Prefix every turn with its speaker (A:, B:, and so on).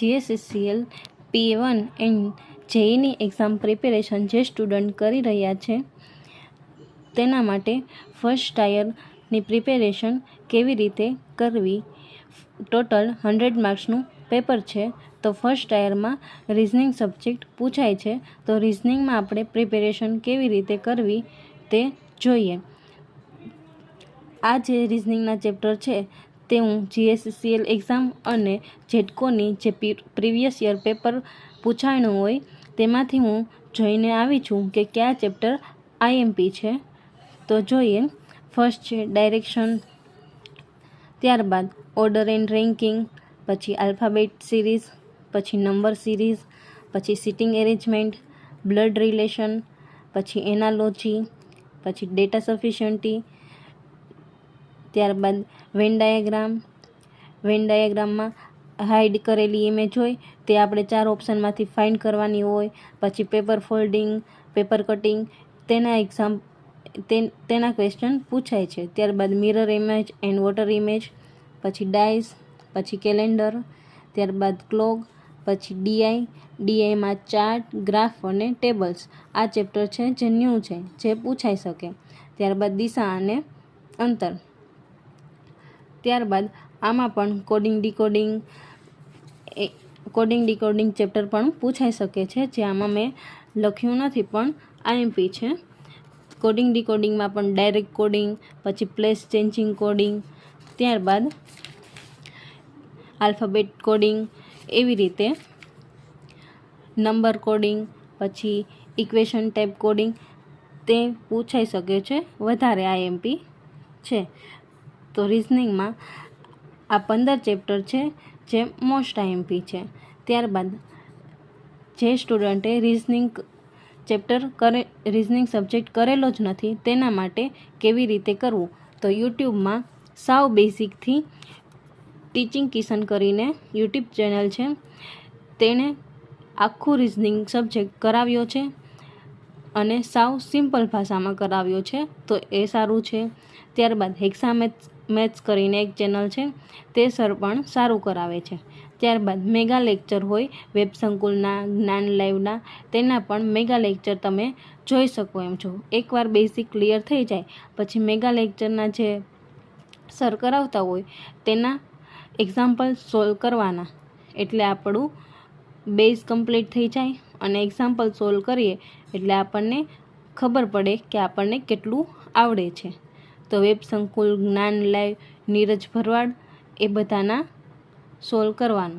A: જીએસએસસીએલ P one and જેઈની exam preparation જે student કરી રહ્યા છે, તેના માટે ફર્સ્ટ ટાયરની પ્રિપેરેશન કેવી રીતે કરવી? ટોટલ હંડ્રેડ માર્ક્સનું પેપર છે, તો ફર્સ્ટ ટાયરમાં રિઝનિંગ સબ્જેક્ટ પૂછાય છે, તો રિઝનિંગમાં આપણે પ્રિપેરેશન કેવી રીતે કરવી તે જોઈએ. આ જે રિઝનિંગના ચેપ્ટર છે તે હું જીએસસીએલ એક્ઝામ અને જેટકોની જે પ્રીવિયસ યર પેપર પૂછાણું હોય, તેમાંથી હું જોઈને આવી છું કે કયા ચેપ્ટર આઈએમપી છે. તો જોઈએ ફર્સ્ટ છે ડાયરેક્શન ત્યારબાદ ઓર્ડર એન્ડ રેન્કિંગ પછી આલ્ફાબેટ સિરીઝ પછી નંબર સિરીઝ પછી સિટિંગ એરેન્જમેન્ટ બ્લડ રિલેશન પછી એનાલોજી પછી ડેટા સફિશિયન્ટી ત્યારબાદ વેન ડાયાગ્રામ વેન ડાયાગ્રામમાં હાઇડ કરેલી ઇમેજ હોય, તે આપણે ચાર ઓપ્શનમાંથી ફાઇન્ડ કરવાની હોય. પછી પેપર ફોલ્ડિંગ પેપર કટિંગ તેના એક્ઝામ તેના ક્વેશ્ચન પૂછાય છે. ત્યારબાદ mirror image and water image પછી ડાઇસ પછી કેલેન્ડર ત્યારબાદ ક્લોગ પછી ડીઆઈ ડીઆઈમાં ચાર્ટ ગ્રાફ અને ટેબલ્સ આ ચેપ્ટર છે જે ન્યૂ છે, જે પૂછાઈ શકે. ત્યારબાદ દિશા અને અંતર. ત્યારબાદ આમાં પણ coding decoding coding decoding chapter પણ પૂછાઈ શકે છે, જે મેં લખ્યું નથી, પણ આઈએમપી છે. કોડિંગ ડીકોડિંગમાં પણ ડાયરેક્ટ કોડિંગ પછી પ્લેસ ચેન્જિંગ કોડિંગ ત્યારબાદ આલ્ફાબેટ કોડિંગ એવી રીતે નંબર કોડિંગ પછી ઇક્વેશન ટાઈપ કોડિંગ તે પૂછાઈ શકે છે. વધારે આઈએમપી છે. તો રિઝનિંગમાં આ પંદર ચેપ્ટર છે, જે મોસ્ટ આઈએમપી છે. ત્યારબાદ જે સ્ટુડન્ટે રિઝનિંગ ચેપ્ટર કરે રિઝનિંગ સબ્જેક્ટ કરેલો જ નથી, તેના માટે કેવી રીતે કરવું? તો યુટ્યુબમાં સાવ બેઝિકથી ટીચિંગ કિશન કરીને યુટ્યુબ ચેનલ છે. તેણે આખું રિઝનિંગ સબ્જેક્ટ કરાવ્યો છે અને સાવ સિમ્પલ ભાષામાં કરાવ્યો છે, તો એ સારું છે. ત્યારબાદ હેક્સા મેથ્સ મેથ્સ કરીને એક ચેનલ છે, તે સર પણ સારું કરાવે છે. ત્યારબાદ મેગા લેક્ચર હોય, વેબ સંકુલના, જ્ઞાન લાઈવના, તેના પણ મેગા લેક્ચર તમે જોઈ શકો એમ છો. એકવાર બેઝિક ક્લિયર થઈ જાય, પછી મેગા લેક્ચરના જે સર કરાવતા હોય, તેના એક્ઝામ્પલ સોલ્વ કરવાના. એટલે આપણું બેઝ કમ્પ્લીટ થઈ જાય અને એક્ઝામ્પલ સોલ્વ કરીએ, એટલે આપણને ખબર પડે કે આપણને કેટલું આવડે છે. તો વેબ સંકુલ જ્ઞાન લાઈવ નીરજ ભરવાડ એ બધાના સોલ્વ કરવાનું.